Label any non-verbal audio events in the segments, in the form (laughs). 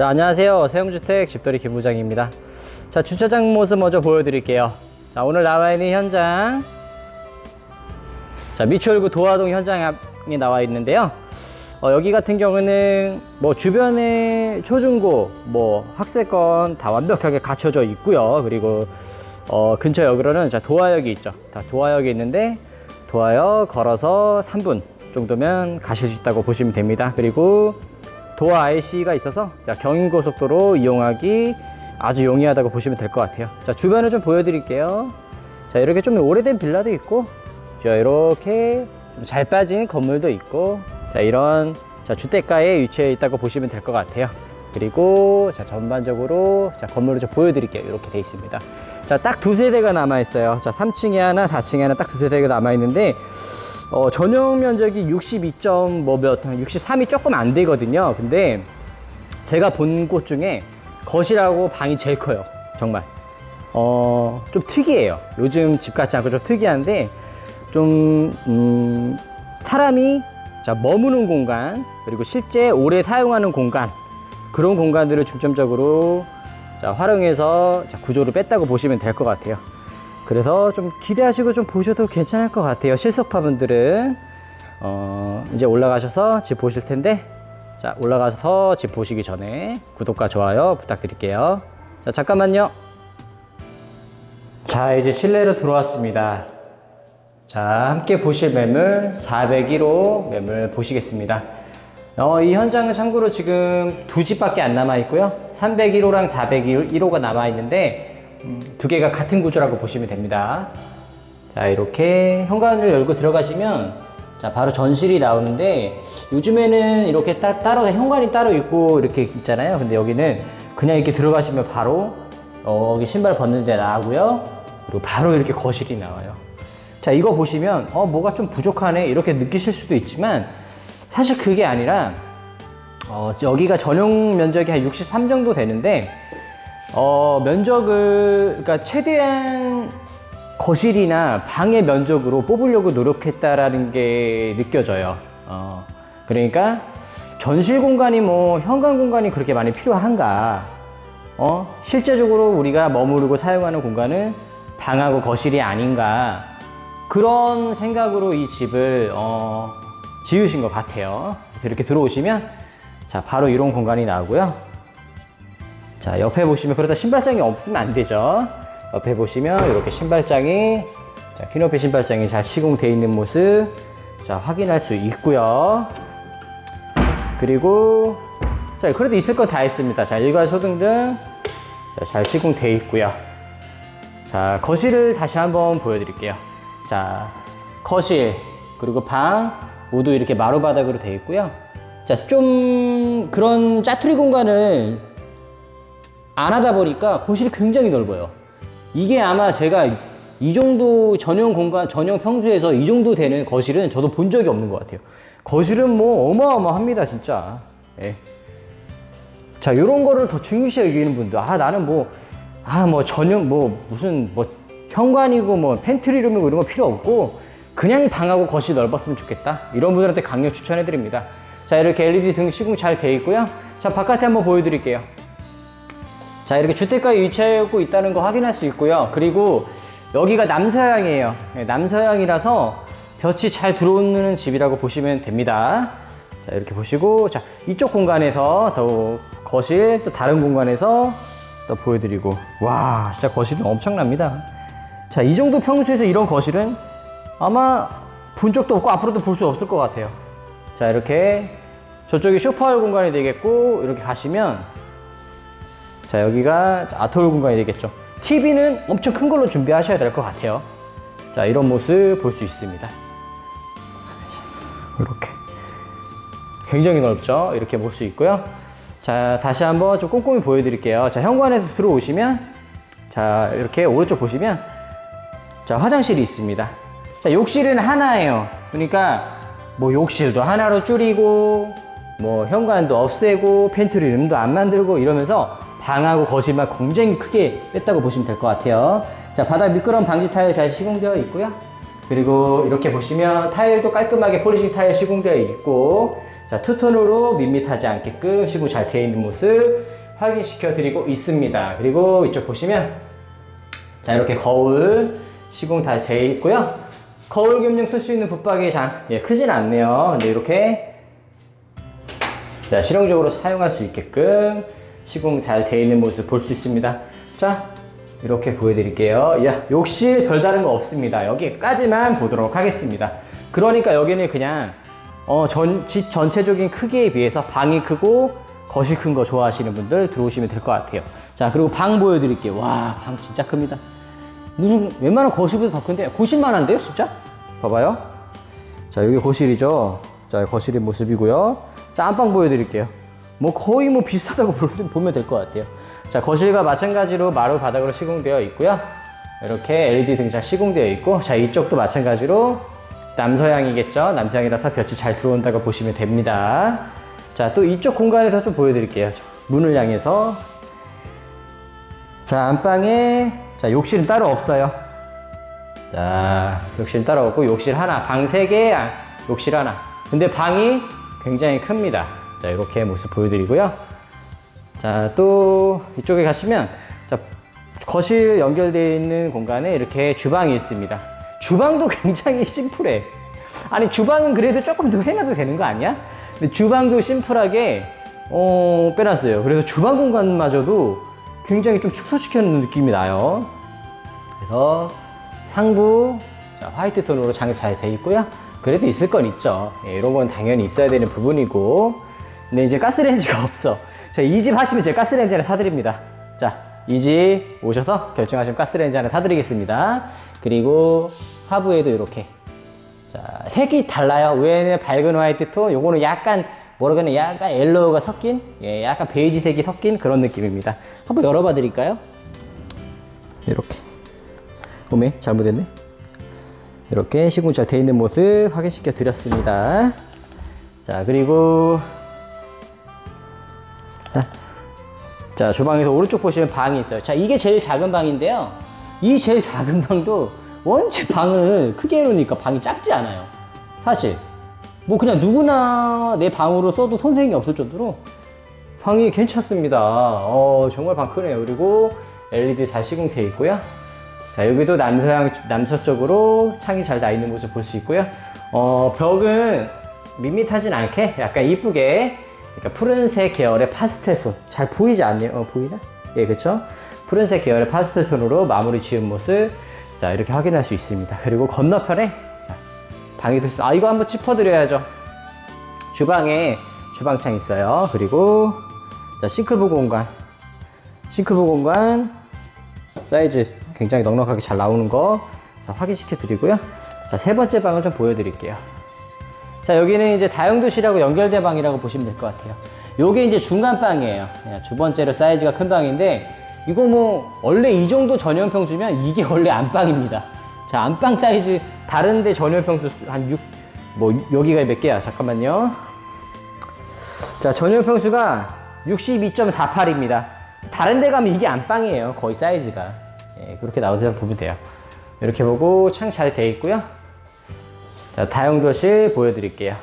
자, 안녕하세요. 세움주택 집돌이 김부장입니다. 자, 주차장 모습 먼저 보여드릴게요. 자, 오늘 나와 있는 현장. 자, 미추홀구 도화동 현장에 나와 있는데요. 어, 여기 같은 경우는 뭐 주변에 초중고 뭐 학세권 다 완벽하게 갖춰져 있고요. 그리고 어, 근처 역으로는 자, 도화역이 있죠. 다 도화역이 있는데 도화역 걸어서 3분 정도면 가실 수 있다고 보시면 됩니다. 그리고 도화 IC가 있어서 자, 경인고속도로 이용하기 아주 용이하다고 보시면 될 것 같아요. 자, 주변을 좀 보여드릴게요. 자, 이렇게 좀 오래된 빌라도 있고, 자, 이렇게 좀잘 빠진 건물도 있고, 자, 이런 자, 주택가에 위치해 있다고 보시면 될 것 같아요. 그리고 자, 전반적으로 자, 건물을 좀 보여드릴게요. 이렇게 돼 있습니다. 자, 딱 두 세대가 남아 있어요. 자, 3층에 하나, 4층에 하나 딱 두 세대가 남아 있는데, 어, 전용 면적이 62점 뭐 몇, 63이 조금 안 되거든요. 근데 제가 본 곳 중에 거실하고 방이 제일 커요. 정말. 어, 좀 특이해요. 요즘 집 같지 않고 좀 특이한데, 좀, 음, 사람이 자, 머무는 공간, 그리고 실제 오래 사용하는 공간, 그런 공간들을 중점적으로 자, 활용해서 자, 구조를 뺐다고 보시면 될 것 같아요. 그래서 좀 기대하시고 좀 보셔도 괜찮을 것 같아요. 실속파분들은 어, 이제 올라가셔서 집 보실 텐데 자 올라가서 집 보시기 전에 구독과 좋아요 부탁드릴게요. 자 잠깐만요. 자 이제 실내로 들어왔습니다. 자 함께 보실 매물 401호 매물 보시겠습니다. 어, 이 현장은 참고로 지금 두 집밖에 안 남아 있고요. 301호랑 401호가 남아 있는데 음, 두 개가 같은 구조라고 보시면 됩니다. 자, 이렇게 현관을 열고 들어가시면 자, 바로 전실이 나오는데 요즘에는 이렇게 따, 따로 현관이 따로 있고 이렇게 있잖아요. 근데 여기는 그냥 이렇게 들어가시면 바로 어, 여기 신발 벗는 데 나오고요. 그리고 바로 이렇게 거실이 나와요. 자, 이거 보시면 어, 뭐가 좀 부족하네 이렇게 느끼실 수도 있지만 사실 그게 아니라 어, 여기가 전용 면적이 한 63 정도 되는데 어, 면적을, 그러니까 최대한 거실이나 방의 면적으로 뽑으려고 노력했다라는 게 느껴져요. 어, 그러니까 전실 공간이 뭐 현관 공간이 그렇게 많이 필요한가? 어, 실제적으로 우리가 머무르고 사용하는 공간은 방하고 거실이 아닌가? 그런 생각으로 이 집을 어, 지으신 것 같아요. 이렇게 들어오시면 자 바로 이런 공간이 나오고요. 자, 옆에 보시면 그러다 신발장이 없으면 안 되죠. 옆에 보시면 이렇게 신발장이 자, 키높이 신발장이 잘 시공되어 있는 모습 자, 확인할 수 있고요. 그리고 자, 그래도 있을 거다 했습니다. 자, 일괄 소등등 자, 잘 시공되어 있고요. 자, 거실을 다시 한번 보여드릴게요. 자, 거실 그리고 방 모두 이렇게 마루 바닥으로 되어 있고요. 자, 좀 그런 짜투리 공간을 안 하다 보니까 거실이 굉장히 넓어요. 이게 아마 제가 이 정도 전용 공간, 전용 평수에서 이 정도 되는 거실은 저도 본 적이 없는 것 같아요. 거실은 뭐 어마어마합니다, 진짜. 예. 자, 요런 거를 더 중요시 여기는 분들. 아, 나는 뭐, 아, 뭐 전용, 뭐 무슨 뭐 현관이고 뭐 팬트리룸이고 이런 거 필요 없고 그냥 방하고 거실 넓었으면 좋겠다. 이런 분들한테 강력 추천해 드립니다. 자, 이렇게 LED 등 시공 잘 돼 있고요. 자, 바깥에 한번 보여드릴게요. 자 이렇게 주택가에 위치하고 있다는 거 확인할 수 있고요. 그리고 여기가 남서향이에요. 네, 남서향이라서 볕이 잘 들어오는 집이라고 보시면 됩니다. 자 이렇게 보시고 자 이쪽 공간에서 더 거실 또 다른 공간에서 또 보여드리고. 와 진짜 거실은 엄청납니다. 자 이 정도 평수에서 이런 거실은 아마 본 적도 없고 앞으로도 볼 수 없을 것 같아요. 자 이렇게 저쪽이 쇼파할 공간이 되겠고 이렇게 가시면 자 여기가 아톨 공간이 되겠죠. TV는 엄청 큰 걸로 준비하셔야 될 것 같아요. 자 이런 모습 볼 수 있습니다. 이렇게. 굉장히 넓죠? 이렇게 볼 수 있고요. 자 다시 한번 좀 꼼꼼히 보여드릴게요. 자 현관에서 들어오시면 자 이렇게 오른쪽 보시면 자 화장실이 있습니다. 자 욕실은 하나예요. 그러니까 뭐 욕실도 하나로 줄이고 뭐 현관도 없애고 팬트리룸도 안 만들고 이러면서 방하고 거실만 굉장히 크게 뺐다고 보시면 될 것 같아요. 자, 바닥 미끄럼 방지 타일 잘 시공되어 있고요. 그리고 이렇게 보시면 타일도 깔끔하게 폴리싱 타일 시공되어 있고 자 투톤으로 밋밋하지 않게끔 시공 잘 되어 있는 모습 확인시켜 드리고 있습니다. 그리고 이쪽 보시면 자 이렇게 거울 시공 다돼 있고요. 거울 겸용 쓸 수 있는 붙박이 장 예, 크진 않네요. 근데 이렇게 자 실용적으로 사용할 수 있게끔 시공 잘돼 있는 모습 볼 수 있습니다. 자 이렇게 보여드릴게요. 야 욕실 별다른 거 없습니다. 여기까지만 보도록 하겠습니다. 그러니까 여기는 그냥 어, 전, 집 전체적인 크기에 비해서 방이 크고 거실 큰 거 좋아하시는 분들 들어오시면 될 것 같아요. 자 그리고 방 보여드릴게요. 와 방 진짜 큽니다. 무슨 웬만한 거실보다 더 큰데 거실만 한데요 진짜? 봐봐요. 자 여기 거실이죠. 자 거실의 모습이고요. 자 안방 보여드릴게요. 뭐 거의 뭐 비슷하다고 볼- 보면 될 것 같아요. 자 거실과 마찬가지로 마루 바닥으로 시공되어 있고요. 이렇게 LED 등장 시공되어 있고 자 이쪽도 마찬가지로 남서향이겠죠. 남서향이라서 볕이 잘 들어온다고 보시면 됩니다. 자 또 이쪽 공간에서 좀 보여드릴게요. 자, 문을 향해서 자 안방에 자 욕실은 따로 없어요. 자, 욕실 따로 없고 욕실 하나, 방세 개, 아, 욕실 하나. 근데 방이 굉장히 큽니다. 자, 이렇게 모습 보여드리고요. 자, 또 이쪽에 가시면 자, 거실 연결되어 있는 공간에 이렇게 주방이 있습니다. 주방도 (laughs) 굉장히 심플해. 아니, 주방은 그래도 조금 더 해놔도 되는 거 아니야? 근데 주방도 심플하게 어, 빼놨어요. 그래서 주방 공간마저도 굉장히 좀 축소시켜놓는 느낌이 나요. 그래서 상부 자, 화이트 톤으로 장이 잘 돼 있고요. 그래도 있을 건 있죠. 예, 이런 건 당연히 있어야 되는 부분이고. 근데 이제 가스레인지가 (laughs) 없어. 자, 이 집 하시면 제가 가스레인지 하나 사드립니다. 자, 이 집 오셔서 결정하시면 가스레인지 하나 사드리겠습니다. 그리고 하부에도 이렇게. 자, 색이 달라요. 위에는 밝은 화이트 톤, 요거는 약간 그러나 약간 옐로우가 섞인, 예, 약간 베이지색이 섞인 그런 느낌입니다. 한번 열어봐 드릴까요? 이렇게. 오메 잘못했네 이렇게 시공 잘 돼 있는 모습 확인시켜 드렸습니다 자 그리고 자, (laughs) 자 주방에서 오른쪽 보시면 방이 있어요. 자 이게 제일 작은 방인데요. 이 제일 작은 방도 원체 방을 크게 해놓으니까 방이 작지 않아요. 사실. 뭐 그냥 누구나 내 방으로 써도 손색이 없을 정도로 방이 괜찮습니다. 어 정말 방 크네요. 그리고 LED 다 시공되어 있고요. 자, 여기도 남서양, 남서쪽으로 창이 잘 나 있는 모습 볼 수 있고요. 어, 벽은 밋밋하진 않게 약간 이쁘게 그러니까 푸른색 계열의 파스텔 톤. 잘 보이지 않네요. 어, 보이나? 예, 그쵸? 푸른색 계열의 파스텔 톤으로 마무리 지은 모습. 자, 이렇게 확인할 수 있습니다. 그리고 건너편에 자, 방이 됐습니다. 아, 이거 한번 짚어드려야죠. 주방에 주방창 있어요. 그리고 자, 싱크부 공간. 싱크부 공간 사이즈 굉장히 넉넉하게 잘 나오는 거 자, 확인시켜 드리고요. 자, 세 번째 방을 좀 보여드릴게요. 자, 여기는 이제 다용도실하고 연결된 방이라고 보시면 될 것 같아요. 요게 이제 중간 방이에요. 예, 두 번째로 사이즈가 큰 방인데, 이거 뭐, 원래 이 정도 전용 평수면 이게 원래 안방입니다. 자, 안방 사이즈, 다른데 전용 평수 한 6, 뭐, 여기가 몇 개야? 잠깐만요. 자, 전용 평수가 62.48입니다. 다른 데 가면 이게 안방이에요. 거의 사이즈가. 예, 그렇게 나오서 보면 돼요. 이렇게 보고 창 잘 돼 있고요. 자, 다용도실 보여드릴게요.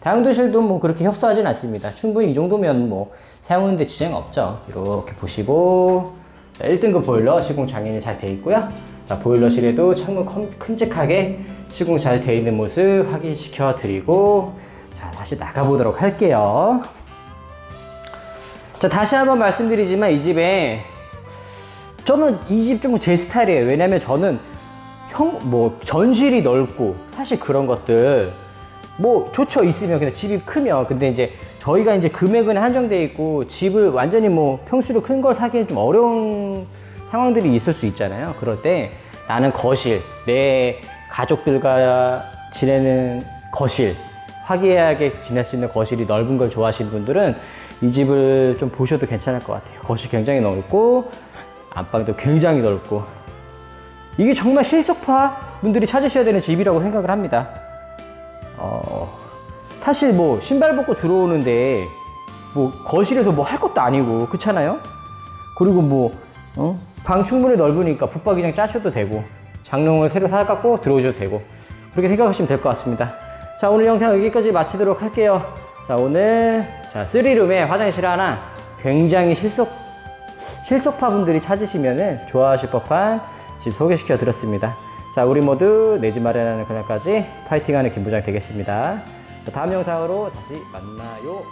다용도실도 뭐 그렇게 협소하진 않습니다. 충분히 이 정도면 뭐 사용하는데 지장 없죠. 이렇게 보시고 자, 1등급 보일러 시공 장인이 잘 돼 있고요. 자, 보일러실에도 창문 컴- 큼직하게 시공 잘 돼 있는 모습 확인시켜 드리고 자, 다시 나가보도록 할게요. 자, 다시 한번 말씀드리지만 이 집에 저는 이 집 좀 제 스타일이에요. 왜냐면 저는 형, 뭐, 전실이 넓고, 사실 그런 것들, 뭐, 좋죠. 있으면. 근데 집이 크면. 근데 이제 저희가 이제 금액은 한정돼 있고, 집을 완전히 뭐, 평수로 큰 걸 사기엔 좀 어려운 상황들이 있을 수 있잖아요. 그럴 때 나는 거실, 내 가족들과 지내는 거실, 화기애애하게 지낼 수 있는 거실이 넓은 걸 좋아하시는 분들은 이 집을 좀 보셔도 괜찮을 것 같아요. 거실 굉장히 넓고, 안방도 굉장히 넓고, 이게 정말 실속파 분들이 찾으셔야 되는 집이라고 생각을 합니다. 어, 사실 뭐 신발 벗고 들어오는데 뭐 거실에서 뭐 할 것도 아니고 그렇잖아요. 그리고 뭐 어? 방 충분히 넓으니까 붙박이장 짜셔도 되고 장롱을 새로 사갖고 들어오셔도 되고 그렇게 생각하시면 될 것 같습니다. 자, 오늘 영상 여기까지 마치도록 할게요. 자, 오늘 자, 3룸에 화장실 하나 굉장히 실속 실속파 분들이 찾으시면은 좋아하실 법한 집 소개시켜 드렸습니다. 자, 우리 모두 내 집 마련하는 그날까지 파이팅하는 김부장 되겠습니다. 자, 다음 영상으로 다시 만나요.